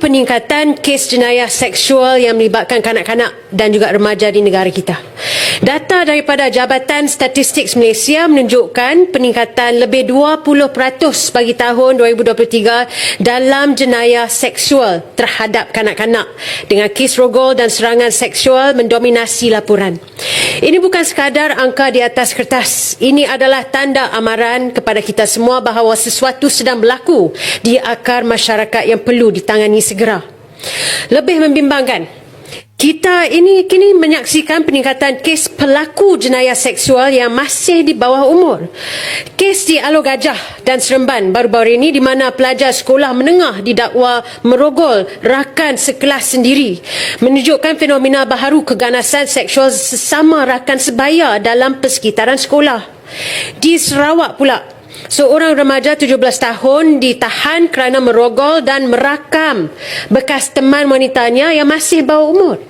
peningkatan kes jenayah seksual yang melibatkan kanak-kanak dan juga remaja di negara kita. Data daripada Jabatan Statistik Malaysia menunjukkan peningkatan lebih 20% bagi tahun 2023 dalam jenayah seksual terhadap kanak-kanak dengan kes rogol dan serangan seksual mendominasi laporan. Ini bukan sekadar angka di atas kertas. Ini adalah tanda amaran kepada kita semua bahawa sesuatu sedang berlaku di akar masyarakat yang perlu ditangani segera. Lebih membimbangkan, kita ini kini menyaksikan peningkatan kes pelaku jenayah seksual yang masih di bawah umur. Kes di Alor Gajah dan Seremban baru-baru ini di mana pelajar sekolah menengah didakwa merogol rakan sekelas sendiri menunjukkan fenomena baharu keganasan seksual sesama rakan sebaya dalam persekitaran sekolah. Di Sarawak pula, Seorang remaja 17 tahun ditahan kerana merogol dan merakam bekas teman wanitanya yang masih bawah umur.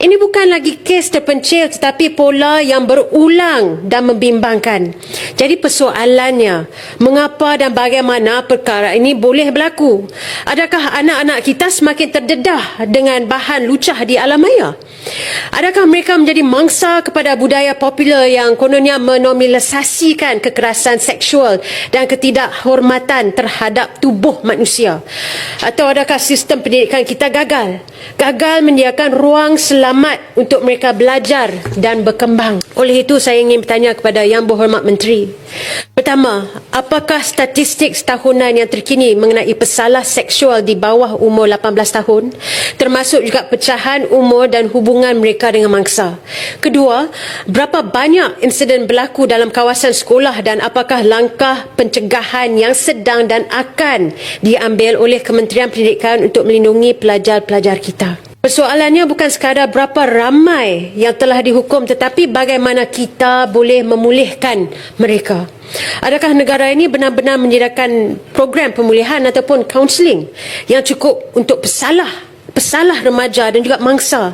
Ini bukan lagi kes terpencil tetapi pola yang berulang dan membimbangkan. Jadi persoalannya, mengapa dan bagaimana perkara ini boleh berlaku? Adakah anak-anak kita semakin terdedah dengan bahan lucah di alam maya? Adakah mereka menjadi mangsa kepada budaya popular yang kononnya menomilisasikan kekerasan seksual dan ketidakhormatan terhadap tubuh manusia? Atau adakah sistem pendidikan kita gagal? Gagal menyediakan ruang selamat untuk mereka belajar dan berkembang. Oleh itu saya ingin bertanya kepada Yang Berhormat Menteri. Pertama, apakah statistik setahunan yang terkini mengenai pesalah seksual di bawah umur 18 tahun termasuk juga pecahan umur dan hubungan mereka dengan mangsa? Kedua, berapa banyak insiden berlaku dalam kawasan sekolah dan apakah langkah pencegahan yang sedang dan akan diambil oleh Kementerian Pendidikan untuk melindungi pelajar-pelajar kita? Persoalannya bukan sekadar berapa ramai yang telah dihukum tetapi bagaimana kita boleh memulihkan mereka. Adakah negara ini benar-benar menyediakan program pemulihan ataupun counselling yang cukup untuk pesalah pesalah remaja dan juga mangsa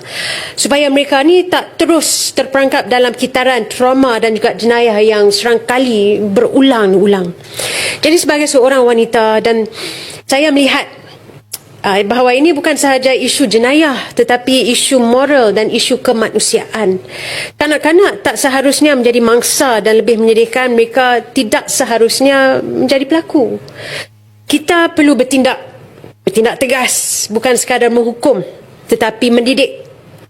supaya mereka ni tak terus terperangkap dalam kitaran trauma dan juga jenayah yang serang kali berulang-ulang. Jadi sebagai seorang wanita dan saya melihat uh, bahawa ini bukan sahaja isu jenayah tetapi isu moral dan isu kemanusiaan. Kanak-kanak tak seharusnya menjadi mangsa dan lebih menyedihkan mereka tidak seharusnya menjadi pelaku. Kita perlu bertindak bertindak tegas bukan sekadar menghukum tetapi mendidik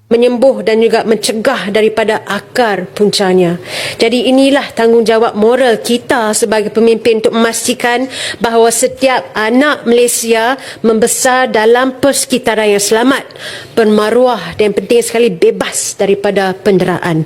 menyembuh dan juga mencegah daripada akar puncanya. Jadi inilah tanggungjawab moral kita sebagai pemimpin untuk memastikan bahawa setiap anak Malaysia membesar dalam persekitaran yang selamat, bermaruah dan penting sekali bebas daripada penderaan.